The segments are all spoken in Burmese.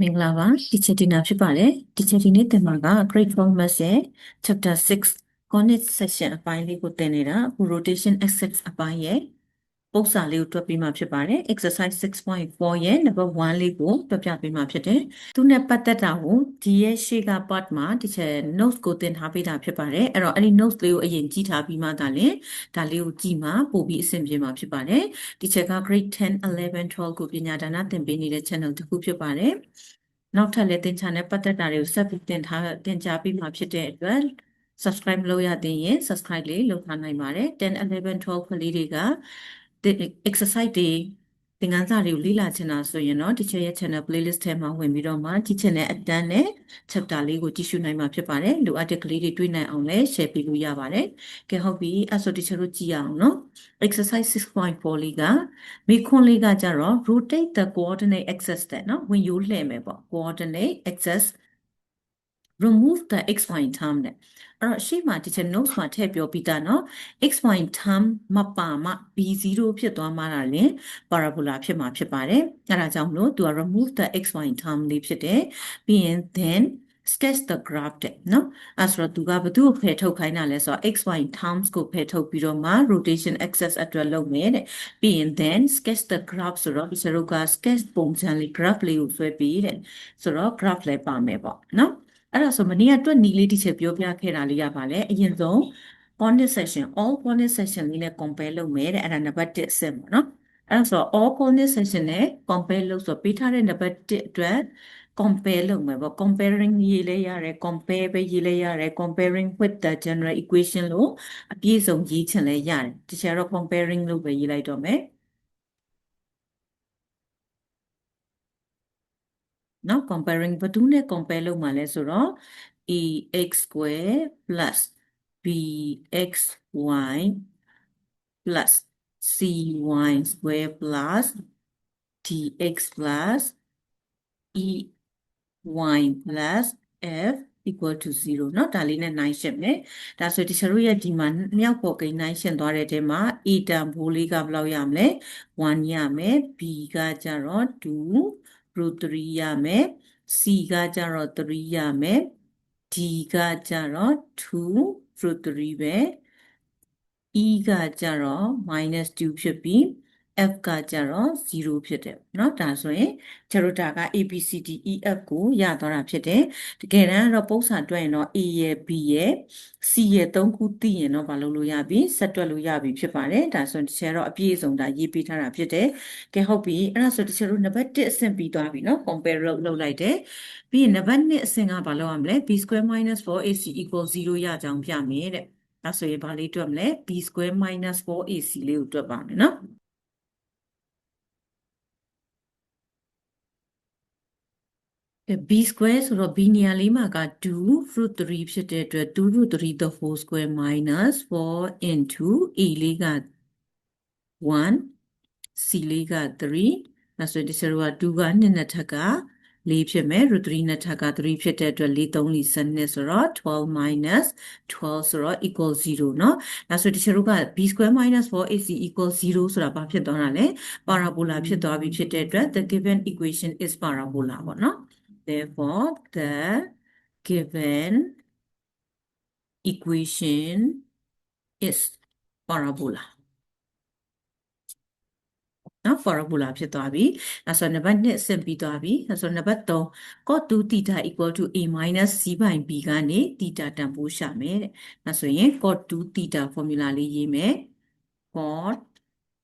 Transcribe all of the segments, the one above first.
မင်္ဂလာပါဒီချက်ဒီနာဖြစ်ပါတယ်ဒီချက်ဒီနေ့သင်မှာက Great Format ရဲ့ Chapter 6 Conic Section အပိုင်းလေးကိုသင်နေတာအခု Rotation Axis အပိုင်းရဲ့ ပုံစံလေးကိုတွက်ပြီးမှဖြစ်ပါတယ် Exercise 6.4ရဲ့ Number 1လေးကိုတွက်ပြပေးမှဖြစ်တယ်သူနဲ့ပတ်သက်တာကိုဒီရဲ့ရှေ့က part မှာဒီချက် notes ကိုသင်ထားပေးတာဖြစ်ပါတယ်အဲ့တော့အဲ့ဒီ notes လေးကိုအရင်ကြည့်ထားပြီးမှဒါလည်းဒါလေးကိုကြည့်မှပို့ပြီးအဆင်ပြေမှာဖြစ်ပါတယ်ဒီချက်က grade 10 11 12ကိုပညာဒါနသင်ပေးနေတဲ့ channel တစ်ခုဖြစ်ပါတယ်နောက်ထပ်လည်းသင်ချာနဲ့ပတ်သက်တာတွေကိုဆက်ပြီးသင်ထားသင်ကြားပေးမှာဖြစ်တဲ့အတွက် subscribe လုပ်ရသေးရင် subscribe လေးလုပ်ထားနိုင်ပါတယ်10 11 12ကလေးတွေက exercise တွေသင်ခန်းစာတွေကိုလေ့လာချင်တာဆိုရင်တော့ teacher ရဲ့ channel playlist ထဲမှာဝင်ပြီးတော့မှ teacher နဲ့အတန်းနဲ့ chapter လေးကိုကြည့်ရှုနိုင်မှာဖြစ်ပါတယ်လိုအပ်တဲ့ကလေးတွေတွေ့နိုင်အောင်လည်း share ပေးလို့ရပါတယ်ကဲဟုတ်ပြီအဲ့ဆို teacher တို့ကြည့်ရအောင်နော် exercise 6.4လေးကမိခွန်းလေးကကြတော့ rotate the coordinate axis တဲ့နော်ဝင်ရိုးလှည့်မယ်ပေါ့ coordinate axis remove the x y term တဲ့အဲ့တော့ရှေ့မှာ teacher notes မှာထည့်ပြောပြီးသားเนาะ x y term မပါမှ b0 ဖြစ်သွားမှာလားလင် parabola ဖြစ်မှာဖြစ်ပါတယ်အဲ့ဒါကြောင့်မလို့သူက remove the x y term လေးဖြစ်တယ်ပြီးရင် then sketch the graph တဲ့เนาะအဲ့ဆိုတော့သူကဘသူ့ကိုဖယ်ထုတ်ခိုင်းတာလဲဆိုတော့ x y terms ကိုဖယ်ထုတ်ပြီးတော့မှ rotation axis အတွက်လုပ်မယ်တဲ့ပြီးရင် then sketch the graph ဆိုတော့ဒီစရုပ်က sketch ပုံစံလေး graph လေးကိုဆွဲပြီးတဲ့ဆိုတော့ graph လည်းပါမယ်ပေါ့เนาะ အဲ့ဒါဆိုမနေ့ကတွက်နီလေးတစ်ချက်ပြောပြခဲ့တာလေးရပါလေအရင်ဆုံး bonus section all bonus section လေးနဲ့ compare လုပ်မယ်တဲ့အဲ့ဒါနံပါတ်1အဆင့်ပေါ့နော်အဲ့ဒါဆို all bonus section နဲ့ compare လုပ်ဆိုပေးထားတဲ့နံပါတ်1အတွက် compare လုပ်မယ်ပေါ့ comparing ရေးလဲရတယ် compare ပဲရေးလဲရတယ် comparing with the general equation လို့အပြည့်စုံရေးချင်လဲရတယ်တခြားတော့ comparing လို့ပဲရေးလိုက်တော့မယ် နော် comparing ဘယ်သူနဲ့ compare လုပ်မှာလဲဆိုတော့ ax square plus bxy plus cy square plus dx plus ey plus f equal to 0เนาะဒါလေးနဲ့နိုင်ရှင်းမယ်ဒါဆိုတချို့တို့ရဲ့ဒီမှာမြောက်ပေါ်ကိန်းနိုင်ရှင်းသွားတဲ့ထဲမှာ a တန်ဖိုးလေးကဘယ်လောက်ရမလဲ1ရမယ် b ကကြတော့2 root 3ရမယ် c ကကြတော့3ရမယ် d ကကြတော့2 root 3ပဲ e ကကြတော့ -2 ဖြစ်ပြီး f ကကြတော့0ဖြစ်တယ်เนาะဒါဆိုရင်ကျတို့ဒါက ABCD EF ကိုရသွားတာဖြစ်တယ်တကယ်တမ်းတော့ပုံစံတွက်ရင်တော့ A ရဲ့ B ရဲ့ C ရဲ့၃ခုသိရင်တော့မလုပ်လို့ရပြီဆက်တွက်လို့ရပြီဖြစ်ပါတယ်ဒါဆိုရင်တချို့တော့အပြည့်အစုံဒါရေးပေးထားတာဖြစ်တယ်ကဲဟုတ်ပြီအဲ့ဒါဆိုတချို့တို့နံပါတ်1အဆင့်ပြီးသွားပြီเนาะ compare လုပ်လုပ်လိုက်တယ်ပြီးရင်နံပါတ်2အဆင့်ကဘာလုပ်ရမလဲ b square minus 4ac equals 0ရကြောင်းပြမယ်တဲ့ဒါဆိုရင်ဘာလေးတွက်မလဲ b square minus 4ac လေးကိုတွက်ပါမယ်เนาะ b square ဆိုတော့ b နေရာလေးမှာက2 root 3ဖြစ်တဲ့အတွက်2 root 3 the whole square minus 4 into a လေးက1 c လေးက3အဲဆိုဒီစရောက2က2နဲ့ထက်က4ဖြစ်မယ် root 3နဲ့ထက်က3ဖြစ်တဲ့အတွက်4 3 4 12ဆိုတော့12 minus 12ဆိုတော့ equal 0เนาะဒါဆိုဒီစရောက b square minus 4ac equal 0ဆိုတာဘာဖြစ်သွားတာလဲ parabola ဖြစ်သွားပြီဖြစ်တဲ့အတွက် the given equation is parabola ပေါ့เนาะ Therefore, the given equation is parabola. နော် parabola ဖြစ်သွားပြီအဲဆိုနံပါတ်2အဆင့်ပြီးသွားပြီအဲဆိုနံပါတ်3 cos 2 theta equal to a minus c by b ကနေ theta တန်ဖိုးရှာမယ်တဲ့အဲဆိုရင် cos 2 theta formula လေးရေးမယ် cos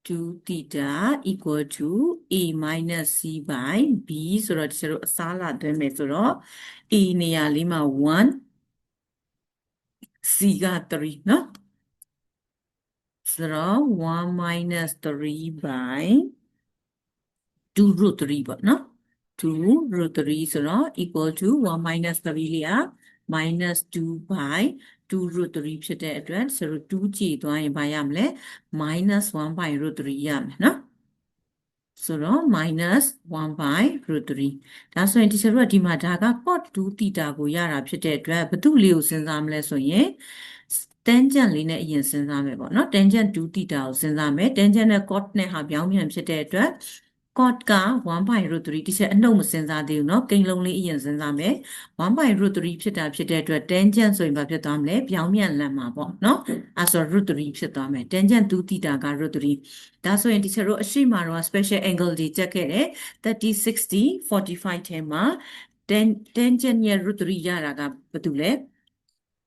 2 theta equal to a minus c by b ဆိုတော့ဒီကျတော့အစားလာသွင်းမယ်ဆိုတော့ a နေရာလေးမှာ1 c က3เนาะဆိုတော့1 minus 3 by 2 root 3ပေါ့เนาะ2 root 3ဆိုတော့ equal to 1 minus 3လေးက minus 2 by 2 root 3ဖြစ်တဲ့အတွက်ဆိုတော့2ကြည့်သွားရင်ဘာရမလဲ minus 1 by root 3ရမယ်နော်ဆိုတော့ minus 1 by root 3ဒါဆိုရင်ဒီချက်တို့ကဒီမှာဒါက cos 2 theta ကိုရတာဖြစ်တဲ့အတွက်ဘယ်သူလေးကိုစဉ်းစားမလဲဆိုရင် tangent လေးနဲ့အရင်စဉ်းစားမယ်ပေါ့နော် tangent 2 theta ကိုစဉ်းစားမယ် tangent နဲ့ cos နဲ့ဟာပြောင်းပြန်ဖြစ်တဲ့အတွက် cot က1 by root 3ဒီချက်အနှုတ်မစဉ်းစားသေးဘူးเนาะကိန်းလုံးလေးအရင်စဉ်းစားမယ်1 by root 3ဖြစ်တာဖြစ်တဲ့အတွက် tangent ဆိုရင်ဘာဖြစ်သွားမလဲပြောင်းပြန်လန်မှာပေါ့เนาะအဲဆို root 3ဖြစ်သွားမယ် tangent 2 theta က root 3ဒါဆိုရင်ဒီချက်တို့အရှိမတော့ special angle တွေချက်ခဲ့တယ်30 60 45ထဲမှာ tan tangent ရဲ့ root 3ရတာကဘာတူလဲ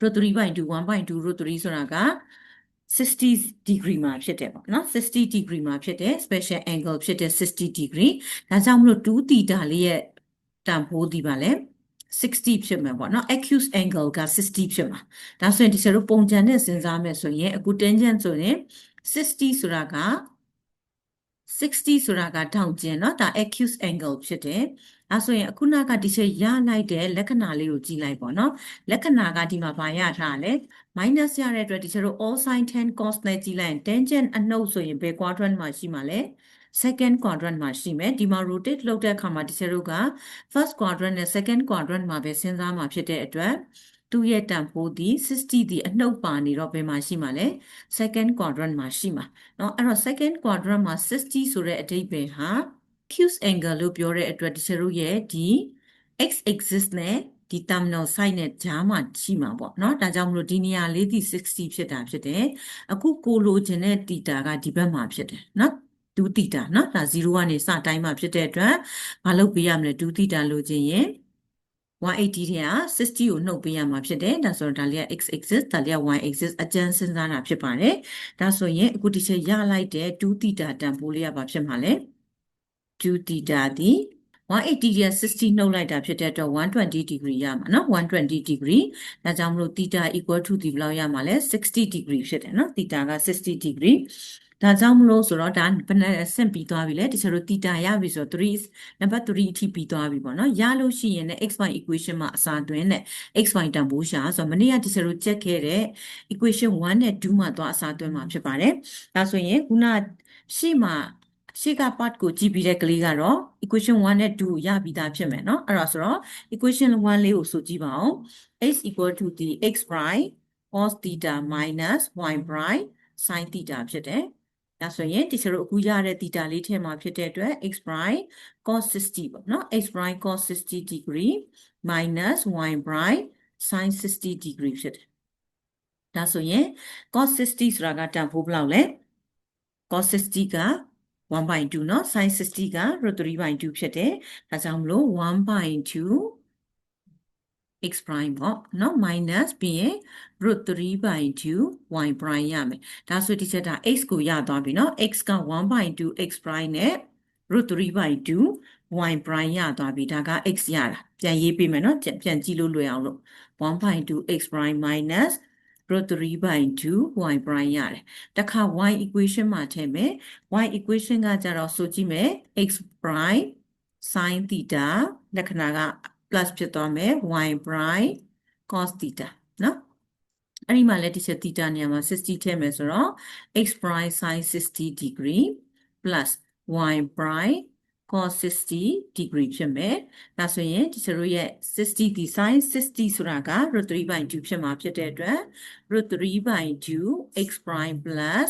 root 3 by 2 1 by 2 root 3ဆိုတာက 60 degree မှာဖြစ်တယ်ပေါ့နော်60 degree မှာဖြစ်တယ် special angle ဖြစ်တဲ့60 degree ဒါကြောင့်မလို့2 theta လေးရဲ့တန်ဖိုးဒီပါလဲ60ဖြစ်မှာပေါ့နော် acute angle က60ဖြစ်မှာဒါဆိုရင်ဒီစရုပ်ပုံချံနဲ့စဉ်းစားမယ်ဆိုရင်အခု tangent ဆိုရင်60ဆိုတာက 60ဆိုတာကထောင်ကျင်เนาะဒါ acute angle ဖြစ်တယ်အဲဆိုရင်အခုနကဒီချက်ရလိုက်တဲ့လက္ခဏာလေးကိုကြည့်လိုက်ပေါ့နော်လက္ခဏာကဒီမှာဘာရထားလဲ minus ရတဲ့အတွက်ဒီချက်တို့ all sin 10 cos နဲ့ကြည့်လိုက်ရင် tangent အနှုတ်ဆိုရင်ဘယ် quadrant မှာရှိမှာလဲ second quadrant မှာရှိမယ်ဒီမှာ rotate လုပ်တဲ့အခါမှာဒီချက်တို့က first quadrant နဲ့ second quadrant မှာပဲစဉ်းစားမှာဖြစ်တဲ့အတွက် သူ့ရဲ့တန်ဖိုးဒီ60ဒီအနှုတ်ပါနေတော့ဘယ်မှာရှိမှာလဲ second quadrant မှာရှိမှာเนาะအဲ့တော့ second quadrant မှာ60ဆိုတဲ့အဓိပ္ပာယ်ဟာ acute angle လို့ပြောတဲ့အတွက်ဒီချက်တို့ရဲ့ဒီ x axis နဲ့ဒီ terminal side နဲ့ဂျားမှာရှိမှာပေါ့เนาะဒါကြောင့်မလို့ဒီနေရာလေးဒီ60ဖြစ်တာဖြစ်တယ်အခုကိုလိုချင်တဲ့ theta ကဒီဘက်မှာဖြစ်တယ်เนาะ2 theta เนาะဒါ0ကနေစတိုင်းမှာဖြစ်တဲ့အတွက်မလုပ်ပေးရမလဲ2 theta လိုချင်ရင် 180ထဲက60ကိုနှုတ်ပေးရမှာဖြစ်တယ်ဒါဆိုတော့ဒါလေးက x axis ဒါလေးက y axis အကျန်းစဉ်းစားတာဖြစ်ပါတယ်ဒါဆိုရင်အခုဒီချက်ရလိုက်တဲ့2 theta တန်ဖိုးလေးကဘာဖြစ်မှာလဲ2 theta ဒီ180ရဲ့60နှုတ်လိုက်တာဖြစ်တဲ့အတွက်120 degree ရမှာเนาะ120 degree ဒါကြောင့်မလို့ theta equal to ဒီဘယ်လောက်ရမှာလဲ60 degree ဖြစ်တယ်เนาะ theta က60 degree ဒါကြောင့်မလို့ဆိုတော့ဒါဘယ်နဲ့ဆင့်ပြီးသွားပြီလဲတချို့တို့ theta ရပြီဆိုတော့3 number 3အထိပြီးသွားပြီပေါ့နော်ရလို့ရှိရင်လည်း xy equation မှာအစာသွင်းတဲ့ xy တန်ဖိုးရှာဆိုတော့မနေ့ကတချို့တို့ချက်ခဲ့တဲ့ equation 1နဲ့2မှာသွားအစာသွင်းမှာဖြစ်ပါတယ်ဒါဆိုရင်ခုနရှေ့မှာရှေ့က part ကိုကြည့်ပြီးတဲ့ကလေးကတော့ equation 1နဲ့2ရပြီးသားဖြစ်မယ်เนาะအဲ့ဒါဆိုတော့ equation 1လေးကိုဆိုကြည့်ပါအောင် x equal to the x prime cos theta minus y prime sin theta ဖြစ်တယ် ဒါဆိုရင်ဒီစရုပ်အခုရတဲ့ theta လေးထဲမှာဖြစ်တဲ့အတွက် x prime cos 60ပေါ့နော် x prime cos 60 degree minus y prime sin 60 degree ဖြစ်တယ်ဒါဆိုရင် cos 60ဆိုတာကတန်ဖိုးဘယ်လောက်လဲ cos 60က1/2เนาะ sin 60က √3/2 ဖြစ်တယ်ဒါကြောင့်မလို့1/2 x prime ပေါ့နော် minus ပြီးရင် root 3 by 2 y prime ရမယ်ဒါဆိုဒီချက်က x ကိုရသွားပြီနော် x က1 by 2 x prime နဲ့ root 3 by 2 y prime ရသွားပြီဒါက x ရတာပြန်ရေးပေးမယ်နော်ပြန်ကြည့်လို့လွယ်အောင်လို့1 by 2 x prime minus root 3 by 2 y prime ရတယ်တခါ y equation မှာထည့်မယ် y equation ကကြတော့ဆိုကြည့်မယ် x prime sin theta လက္ခဏာက plus ဖြစ်သွားမယ် y prime cos theta နော်အဲ့ဒီမှာလည်းဒီချက် theta နေရာမှာ60ထည့်မယ်ဆိုတော့ x prime sin 60 degree plus y prime cos 60 degree ဖြစ်မယ်ဒါဆိုရင်ဒီချက်တို့ရဲ့60ဒီ sin 60ဆိုတာက √3/2 ဖြစ်မှာဖြစ်တဲ့အတွက် √3/2 x prime plus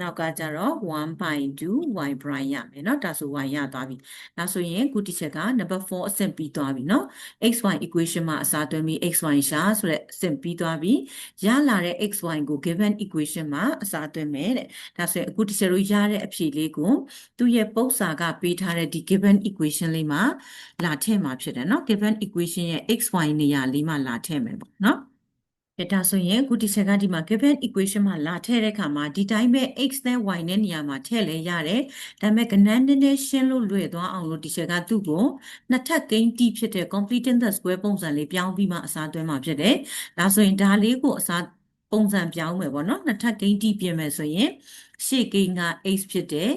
နောက်ကကြတော့1/2 y prime ရမယ်เนาะဒါဆို y ရသွားပြီဒါဆိုရင်ခုဒီချက်က number 4အဆင့်ပြီးသွားပြီเนาะ xy equation မှာအစားသွင်းပြီး xy ရှာဆိုတဲ့အဆင့်ပြီးသွားပြီရလာတဲ့ xy ကို given equation မှာအစားသွင်းမယ်တဲ့ဒါဆိုရင်အခုဒီချက်တို့ရတဲ့အဖြေလေးကိုသူ့ရဲ့ပု္ပ္ပစာကပေးထားတဲ့ဒီ given equation လေးမှာလာထည့်မှာဖြစ်တယ်เนาะ given equation ရဲ့ xy နေရာလေးမှာလာထည့်မယ်ပေါ့เนาะ အဲဒါဆိုရင်အခုဒီချက်ကဒီမှာ given equation မှာလာထည့်တဲ့အခါမှာဒီတိုင်းပဲ x နဲ့ y နဲ့နေရာမှာထည့်လဲရတယ်ဒါပေမဲ့ကဏ္ဍနည်းနည်းရှင်းလို့လွယ်သွားအောင်လို့ဒီချက်ကသူ့ကိုနှစ်ထပ်ကိန်းတီးဖြစ်တဲ့ completing the square ပုံစံလေးပြောင်းပြီးမှအစားသွင်းမှာဖြစ်တယ်ဒါဆိုရင်ဒါလေးကိုအစား ပုံစံပြောင်းမယ်ပေါ့နော်နှစ်ထပ်ကိန်းတီးပြင်မယ်ဆိုရင်ရှေ့ကိန်းက x ဖြစ်တယ်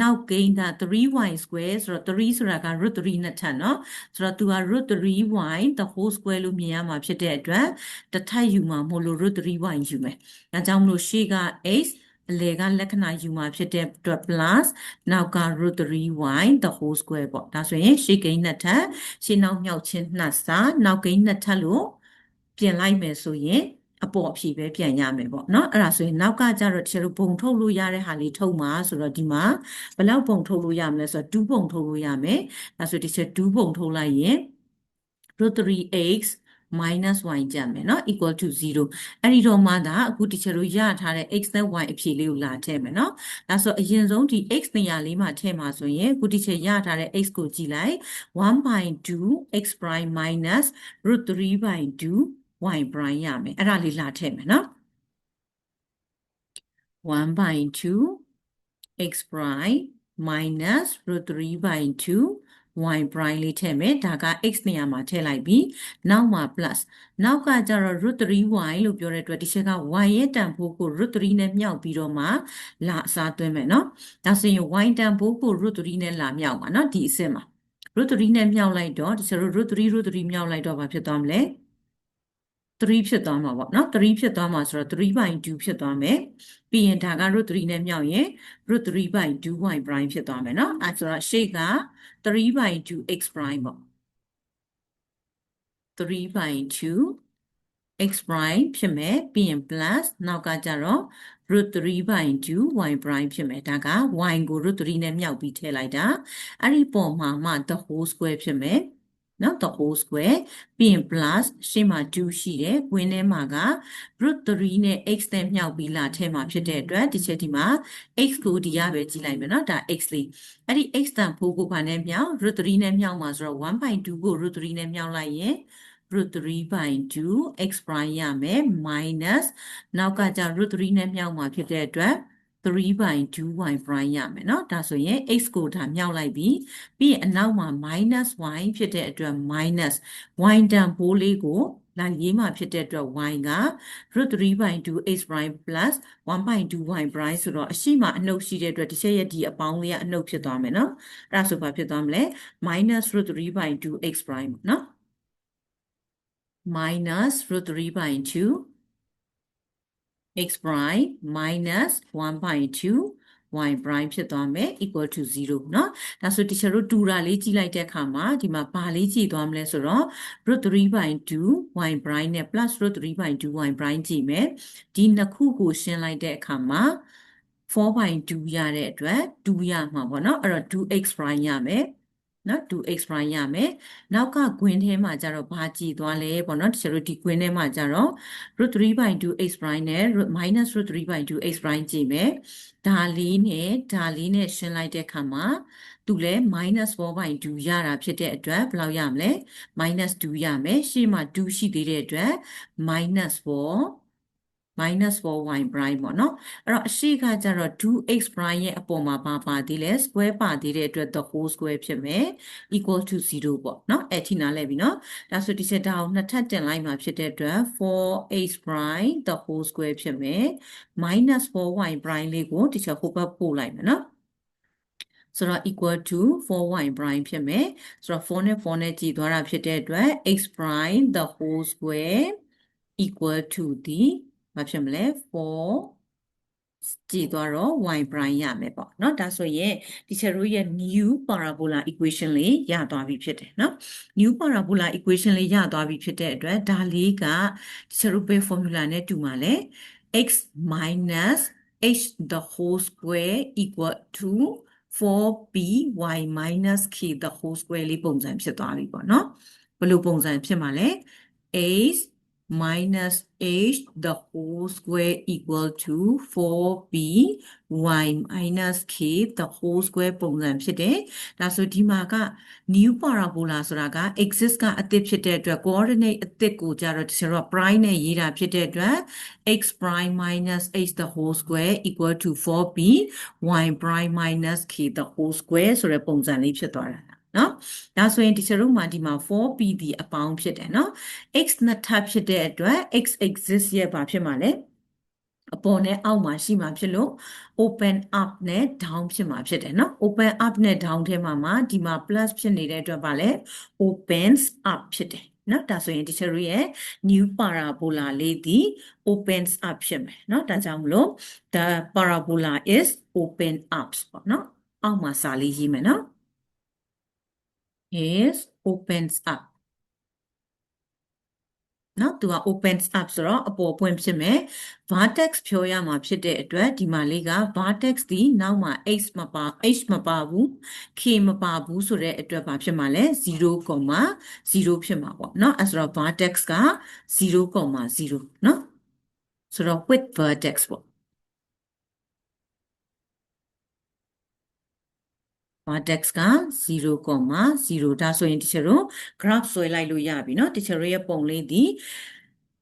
နောက်ကိန်းက 3y square ဆိုတော့3ဆိုတာက root 3နှစ်ထပ်เนาะဆိုတော့ तू က root 3y the whole square လို့မြင်ရမှာဖြစ်တဲ့အတွက်တစ်ထပ်ယူမှာမဟုတ်လို့ root 3y ယူမယ်ဒါကြောင့်မလို့ရှေ့က x အလယ်ကလက္ခဏာယူမှာဖြစ်တဲ့အတွက် plus နောက်က root 3y the whole square ပေါ့ဒါဆိုရင်ရှေ့ကိန်းနှစ်ထပ်ရှေ့နောက်မြောက်ချင်းနှစ်စာနောက်ကိန်းနှစ်ထပ်လို့ပြင်လိုက်မယ်ဆိုရင် အပေါ်အဖြေပဲပြန်ရမယ်ပေါ့နော်အဲ့ဒါဆိုရင်နောက်ကကျတော့တချို့ဘုံထုတ်လို့ရတဲ့ဟာလေးထုတ်မှာဆိုတော့ဒီမှာဘယ်လောက်ဘုံထုတ်လို့ရမလဲဆိုတော့2ဘုံထုတ်လို့ရမယ်ဒါဆိုဒီချက်2ဘုံထုတ်လိုက်ရင် root 3x minus y ကြမယ်เนาะ equal to 0အဲ့ဒီတော့မှဒါအခုတချို့တို့ရထားတဲ့ x နဲ့ y အဖြေလေးကိုလာထည့်မယ်เนาะဒါဆိုအရင်ဆုံးဒီ x နေရာလေးမှာထည့်မှာဆိုရင်အခုတချို့ရထားတဲ့ x ကိုကြည့်လိုက်1/2 x prime minus root 3/2 y prime ရမယ်အဲ့ဒါလေးလာထည့်မယ်နော်1 by 2 x prime minus root 3 by 2 y prime လေးထည့်မယ်ဒါက x နေရာမှာထည့်လိုက်ပြီးနောက်မှာ plus နောက်ကကျတော့ √3y လို့ပြောတဲ့အတွက်ဒီချက်က y ရဲ့တန်ဖိုးကို √3 နဲ့မြောက်ပြီးတော့မှလာအစားသွင်းမယ်နော်ဒါဆိုရင် y တန်ဖိုးကို √3 နဲ့လာမြောက်ပါနော်ဒီအဆင့်မှာ √3 နဲ့မြောက်လိုက်တော့ဒီချက် √3 √3 မြောက်လိုက်တော့ဘာဖြစ်သွားမလဲ 3ဖြစ်သွားမှာပေါ့နော်3ဖြစ်သွားမှာဆိုတော့3/2ဖြစ်သွားမယ်ပြီးရင်ဒါက root 3နဲ့မြောက်ရင် root 3/2y prime ဖြစ်သွားမယ်နော်အဲဆိုတော့ရှေ့က3/2 x prime ပေါ့3/2 x prime ဖြစ်မယ်ပြီးရင် plus နောက်ကကြတော့ root 3/2 y prime ဖြစ်မယ်ဒါက y ကို root 3နဲ့မြောက်ပြီးထည့်လိုက်တာအဲ့ဒီပုံမှာမှ the whole square ဖြစ်မယ် နော် the whole square ပြီးရင် plus ရှေ့မှာ2ရှိတယ်ဝင်းထဲမှာက root 3နဲ့ x နဲ့မြောက်ပြီးလာထဲမှာဖြစ်တဲ့အတွက်ဒီချက်ဒီမှာ x ကိုဒီရပဲကြည့်လိုက်မယ်နော်ဒါ x လေးအဲ့ဒီ x တန်ဖိုးကိုဘာနဲ့မြောက် root 3နဲ့မြောက်မှာဆိုတော့1/2ကို root 3နဲ့မြောက်လိုက်ရင် root 3/2 x prime ရမယ် minus နောက်ကကျ root 3နဲ့မြောက်မှာဖြစ်တဲ့အတွက် 3/2 y prime ရမယ်เนาะဒါဆိုရင် x ကိုဒါမြောက်လိုက်ပြီးပြီးရင်အနောက်မှာ minus y ဖြစ်တဲ့အတွက် minus y တန်ဖိုးလေးကိုလာရေးမှာဖြစ်တဲ့အတွက် y က root 3/2 x prime plus 1/2 y prime ဆိုတော့အရှိမအနှုတ်ရှိတဲ့အတွက်ဒီချက်ရဲ့ဒီအပေါင်းလေးကအနှုတ်ဖြစ်သွားမယ်เนาะအဲ့ဒါဆိုဘာဖြစ်သွားမလဲ minus root 3/2 x prime เนาะ minus root 3 by 2 x prime minus 1 by 2 y prime ဖြစ်သွားမယ် equal to 0เนาะဒါဆို teacher တို့တူတာလေးကြည့်လိုက်တဲ့အခါမှာဒီမှာဘာလေးကြည့်သွားမလဲဆိုတော့ root 3 by 2 y prime နဲ့ plus root 3 by 2 y prime ကြည့်မယ်ဒီနှစ်ခုကိုရှင်းလိုက်တဲ့အခါမှာ4 by 2ရတဲ့အတွက်2ရမှာပေါ့เนาะအဲ့တော့ 2x prime ရမယ် နော် 2x prime ရမယ်နောက်ကဂွင်းထဲမှာကျတော့ဘာကြည်သွားလဲပေါ့နော်တချို့ဒီဂွင်းထဲမှာကျတော့ root 3/2x prime နဲ့ minus root 3/2x prime ကြည့်မယ်ဒါလေးနဲ့ဒါလေးနဲ့ရှင်းလိုက်တဲ့အခါမှာသူလဲ minus 4/2 ရတာဖြစ်တဲ့အတွက်ဘယ်လောက်ရမလဲ minus 2ရမယ်ရှေ့မှာ2ရှိသေးတဲ့အတွက် minus 4 minus 4y prime ပေါ့နော်အဲ့တော့အရှိကကျတော့ 2x prime ရဲ့အပေါ်မှာပါပါသေးလဲ square ပါသေးတဲ့အတွက် the whole square ဖြစ်မယ် equal to 0ပေါ့နော်အဲ့ထိနားလဲပြီနော်ဒါဆိုဒီချက်ဒါကိုနှစ်ထပ်တင်လိုက်မှာဖြစ်တဲ့အတွက် 4x prime the whole square ဖြစ်မယ် minus 4y prime လေးကိုဒီချက်ဟိုဘက်ပို့လိုက်မယ်နော်ဆိုတော့ equal to 4y prime ဖြစ်မယ်ဆိုတော့4နဲ့4နဲ့ကြည်သွားတာဖြစ်တဲ့အတွက် x prime the whole square equal to the ဘာဖြစ်မလဲ4ကြည်သွားတော့ y prime ရမယ်ပေါ့เนาะဒါဆိုရင် teacher တို့ရဲ့ new parabola equation လေးရသွားပြီဖြစ်တယ်เนาะ new parabola equation လေးရသွားပြီဖြစ်တဲ့အတွက်ဒါလေးက teacher တို့ဘယ် formula နဲ့တူမှာလဲ x minus h the whole square equal to 4p y minus k the whole square လေးပုံစံဖြစ်သွားပြီပေါ့เนาะဘယ်လိုပုံစံဖြစ်မှာလဲ h minus h the whole square equal to 4b y minus k the whole square ပုံစံဖြစ်တယ်။ဒါဆိုဒီမှာက new parabola ဆိုတာက axis ကအသစ်ဖြစ်တဲ့အတွက် coordinate အသစ်ကိုကြတော့ကျွန်တော် prime နဲ့ရေးတာဖြစ်တဲ့အတွက် x prime minus h the whole square equal to 4b y prime minus k the whole square ဆိုတဲ့ပုံစံလေးဖြစ်သွားတာ နော်ဒါဆိုရင်ဒီချက်တို့မှာဒီမှာ 4p ဒီအပေါင်းဖြစ်တယ်နော် x နှစ်ထပ်ဖြစ်တဲ့အတွက် x axis ရဲ့ဘာဖြစ်မှာလဲအပေါ်နဲ့အောက်မှာရှိမှာဖြစ်လို့ open up နဲ့ down ဖြစ်မှာဖြစ်တယ်နော် open up နဲ့ down ထဲမှာမှာဒီမှာ plus ဖြစ်နေတဲ့အတွက်ပါလဲ opens up ဖြစ်တယ်နော်ဒါဆိုရင်ဒီချက်ရဲ့ new parabola လေးဒီ opens up ဖြစ်မယ်နော်ဒါကြောင့်မလို့ the parabola is open up ပေါ့နော်အောက်မှာစာလေးရေးမယ်နော် is opens up. နော်သူက opens up ဆိုတော့အပေါ်ပွင့်ဖြစ်မယ် vertex ဖြောရမှာဖြစ်တဲ့အတွက်ဒီမှာလေးက vertex ဒီနောက်မှာ h မပါ h မပါဘူး k မပါဘူးဆိုတဲ့အတွက်ဘာဖြစ်မှာလဲ0.0ဖြစ်မှာပေါ့နော်အဲဆိုတော့ vertex က0.0နော်ဆိုတော့ with vertex ပေါ့ vertex က0.0ဒါဆိုရင်တချို့တို့ graph ဆွဲလိုက်လို့ရပြီเนาะတချို့ရဲ့ပုံလေးဒီ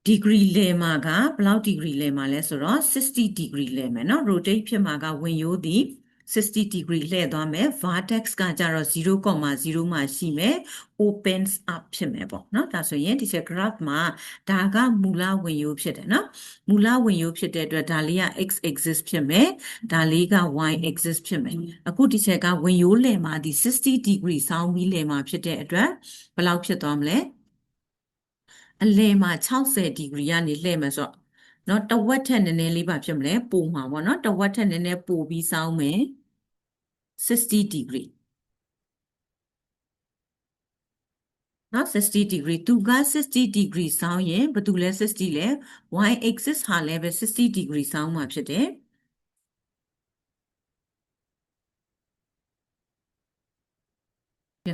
degree လဲမှာကဘယ်လောက် degree လဲမှာလဲဆိုတော့60 degree လဲမယ်เนาะ rotate ဖြစ်မှာကဝင်ရိုးဒီ 60 degree လှည့်သွားမယ် vertex ကကြတော့0.0မှာရှိမယ် opens up ဖြစ်မယ်ပေါ့เนาะဒါဆိုရင်ဒီချက် graph မှာဒါကမူလဝင်ရိုးဖြစ်တယ်เนาะမူလဝင်ရိုးဖြစ်တဲ့အတွက်ဒါလေးက x axis ဖြစ်မယ်ဒါလေးက y axis ဖြစ်မယ်အခုဒီချက်ကဝင်ရိုးလှည့်မှာဒီ60 degree ဆောင်းပြီးလှည့်မှာဖြစ်တဲ့အတွက်ဘယ်လောက်ဖြစ်သွားမလဲအလယ်မှာ60 degree ကနေလှည့်မယ်ဆိုတော့เนาะတဝက်ထက်နည်းနည်းလေးပါဖြစ်မလဲပိုမှာပေါ့เนาะတဝက်ထက်နည်းနည်းပိုပြီးစောင်းမယ် 60 degree နော်60 degree သူက60 degree စောင်းရင်ဘာတူလဲ60လဲ y axis ဟာလည်းပဲ60 degree စောင်းမှာဖြစ်တယ်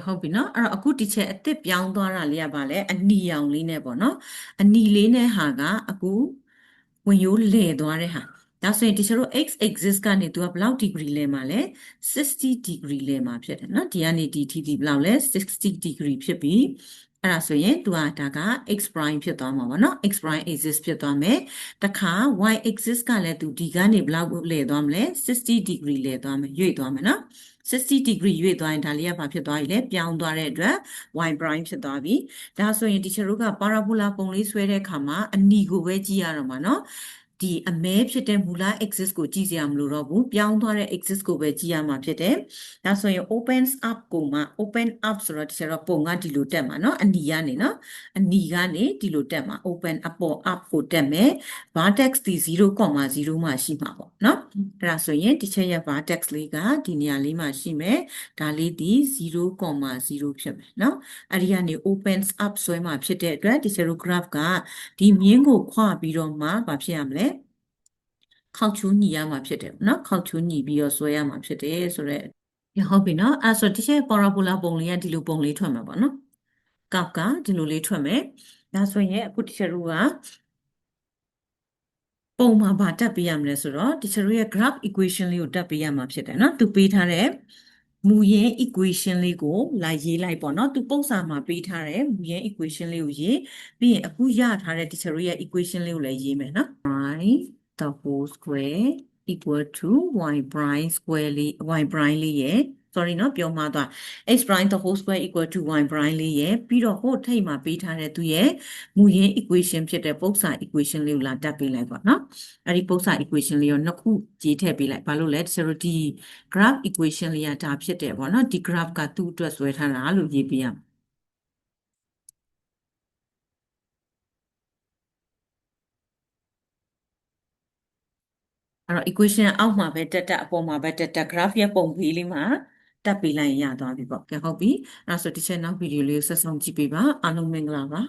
ဟုတ်ပြီနော်အဲ့တော့အခုဒီချက်အစ်စ်ပြောင်းသွားတာလေးကဘာလဲအနီရောင်လေးနဲ့ပေါ့နော်အနီလေးနဲ့ဟာကအခုဝင်ရိုးလဲသွားတဲ့ဟာ ဒါဆိုရင်ဒီချက်တို့ x axis ကနေသူကဘယ်လောက် degree လဲမှာလဲ60 degree လဲမှာဖြစ်တယ်နော်ဒီကနေဒီထိဒီဘယ်လောက်လဲ60 degree ဖြစ်ပြီအဲ့ဒါဆိုရင်သူကဒါက x prime ဖြစ်သွားမှာပေါ့နော် x prime axis ဖြစ်သွားမယ်တခါ y axis ကလည်းသူဒီကနေဘယ်လောက်လဲသွားမလဲ60 degree လဲသွားမယ်ရွေ့သွားမယ်နော်60 degree ရွေ့သွားရင်ဒါလေးကဘာဖြစ်သွားပြီလဲပြောင်းသွားတဲ့အတွက် y prime ဖြစ်သွားပြီဒါဆိုရင်ဒီချက်တို့က parabola ပုံလေးဆွဲတဲ့အခါမှာအနီကိုပဲကြည့်ရတော့မှာနော် ဒီအမဲဖြစ်တဲ့မူလ axis ကိုကြည့်စရာမလိုတော့ဘူးပြောင်းသွားတဲ့ axis ကိုပဲကြည့်ရမှာဖြစ်တယ်။ဒါဆိုရင် opens up ကိုမှ open up ဆိုတော့ဒီကျတော့ပုံကဒီလိုတက်မှာเนาะအနီကနေเนาะအနီကနေဒီလိုတက်မှာ open up ပေါ် up ကိုတက်မယ် vertex ဒီ0.0မှာရှိမှာပေါ့เนาะအဲ့ဒါဆိုရင်ဒီချက်ရဲ့ vertex လေးကဒီနေရာလေးမှာရှိမယ်ဒါလေးဒီ0.0ဖြစ်မယ်เนาะအဲ့ဒီကနေ opens up ဆွဲမှာဖြစ်တဲ့အတွက်ဒီ zero graph ကဒီမြင်းကိုခွပြီးတော့မှဘာဖြစ်ရမလဲ ခောက်ချိုးညီရမှာဖြစ်တယ်เนาะခောက်ချိုးညီပြီးတော့ဆွဲရမှာဖြစ်တယ်ဆိုတော့ဟုတ်ပြီเนาะအဲ့ဆိုဒီချက် parabola ပုံလေးကဒီလိုပုံလေးထွက်မှာပေါ့เนาะကပ်ကဒီလိုလေးထွက်မယ်ဒါဆိုရင်အခုဒီချက်တို့ကပုံမှာဗာတက်ပေးရမလဲဆိုတော့ဒီချက်တို့ရဲ့ graph equation လေးကိုတက်ပေးရမှာဖြစ်တယ်เนาะသူပေးထားတဲ့မူရင်း equation လေးကိုလာရေးလိုက်ပေါ့နော်သူပုံစံမှာပေးထားတဲ့မူရင်း equation လေးကိုရေးပြီးရင်အခုရထားတဲ့ teacher ရဲ့ equation လေးကိုလည်းရေးမယ်နော် y the whole square equal to y prime square လေး y prime လေးရဲ့ sorry เนาะပြောမှာသွား x prime the whole square equal to y prime လေးရဲ့ပြီးတော့ဟိုထိပ်မှာပေးထားတဲ့သူရဲ့မူရင်း equation ဖြစ်တဲ့ပု္ပ္ပာ equation လေးကိုလာတက်ပေးလိုက်ပါเนาะအဲ့ဒီပု္ပ္ပာ equation လေးရောနှစ်ခုရေးထည့်ပေးလိုက်ဘာလို့လဲတချို့ဒီ graph equation လေးကဒါဖြစ်တယ်ပေါ့เนาะဒီ graph ကသူ့အတွက်ဆွဲထားတာလို့ရေးပေးရမှာ အဲ့တော့ equation အောက်မှာပဲတက်တက်အပေါ်မှာပဲတက်တက် graph ရဲ့ပုံဖေးလေးမှာတက်ပေးလိုက်ရင်ရသွားပြီပေါ့ကဲဟုတ်ပြီအဲ့ဒါဆိုဒီချက်နောက်ဗီဒီယိုလေးကိုဆက်ဆောင်ကြည့်ပေးပါအားလုံးမင်္ဂလာပါ